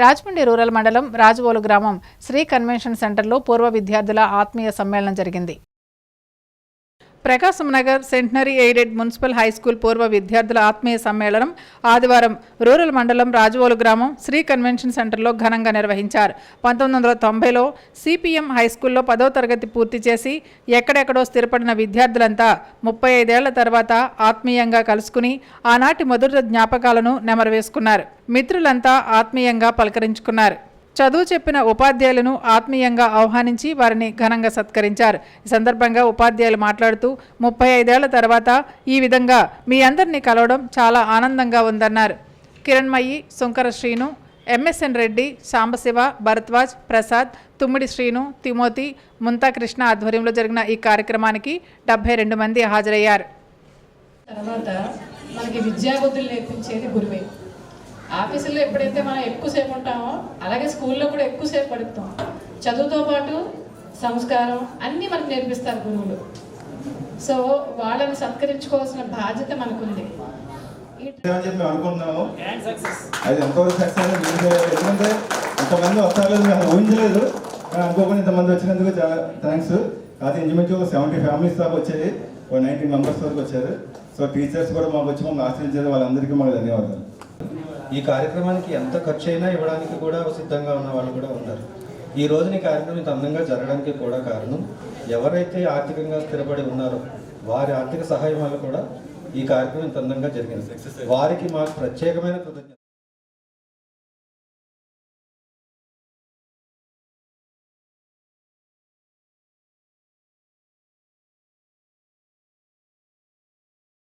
Rajahmundry rural మండలం రాజవోలు గ్రామం Shri convention సెంటర్లో పూర్వ విద్యార్థుల ఆత్మీయ సమ్మేళనం జరిగింది. Prakasam Nagar centenary aided municipal high school పూర్వ విద్యార్థుల ఆత్మీయ సమ్మేళనం ఆదివారం రూరల్ మండలం రాజవోలు గ్రామం శ్రీ కన్వెన్షన్ సెంటర్లో ఘనంగా నిర్వహించారు. పంతొమ్మిది వందల తొంభైలో సిపిఎం హై స్కూల్లో పదో తరగతి పూర్తి చేసి ఎక్కడెక్కడో స్థిరపడిన విద్యార్థులంతా ముప్పై ఐదేళ్ళ తర్వాత ఆత్మీయంగా కలుసుకుని ఆనాటి మధుర జ్ఞాపకాలను నెమరవేసుకున్నారు మిత్రులంతా ఆత్మీయంగా పలకరించుకున్నారు. చదువు చెప్పిన ఉపాధ్యాయులను ఆత్మీయంగా ఆహ్వానించి వారిని ఘనంగా సత్కరించారు. ఈ సందర్భంగా ఉపాధ్యాయులు మాట్లాడుతూ ముప్పై ఐదేళ్ళ తర్వాత ఈ విధంగా మీ అందరినీ కలవడం చాలా ఆనందంగా ఉందన్నారు. కిరణ్మయి సుంకర శ్రీను ఎంఎస్ఎన్ రెడ్డి సాంబశివ భరద్వాజ్ ప్రసాద్ తుమ్మిడి శ్రీను తిమోతి ముంతా కృష్ణ ఆధ్వర్యంలో జరిగిన ఈ కార్యక్రమానికి డెబ్బై రెండు మంది హాజరయ్యారు. తర్వాత మనకి విద్యాబుద్ధులు నేర్పించేది గురువే. ఆఫీసుల్లో ఎప్పుడైతే మనం ఎక్కువసేపు ఉంటామో అలాగే స్కూల్లో కూడా ఎక్కువసేపు పడుతాం చదువుతో పాటు సంస్కారం అన్నీ మనకు నేర్పిస్తారు గురువులు. సో వాళ్ళని సత్కరించుకోవాల్సిన బాధ్యత మనకుంది. చెప్పి అనుకుంటున్నాము? అది ఎంతవరకు సక్సెస్ ఎందుకంటే ఇంతమంది వస్తారు మేము ఊహించలేదు. అనుకోకుండా ఇంతమంది వచ్చినందుకు చాలా థ్యాంక్స్ కాదు ఇంచుమించు ఒక సెవెంటీ ఫ్యామిలీస్ దాకా వచ్చాయి. ఒక నైన్టీన్ మెంబర్స్ వరకు వచ్చారు. సో టీచర్స్ కూడా మాకు వచ్చి మమ్మల్ని ఆశ్రయించారు వాళ్ళందరికీ మాకు ధన్యవాదాలు. ఈ కార్యక్రమానికి ఎంత ఖర్చు అయినా ఇవ్వడానికి కూడా సిద్ధంగా ఉన్న వాళ్ళు కూడా ఉన్నారు. ఈ రోజున ఈ కార్యక్రమం ఇంత అందంగా జరగడానికి కూడా కారణం ఎవరైతే ఆర్థికంగా స్థిరపడి ఉన్నారో వారి ఆర్థిక సహాయం వల్ల కూడా ఈ కార్యక్రమం ఇంత అందంగా జరిగింది. వారికి మాకు ప్రత్యేకమైన కృతజ్ఞత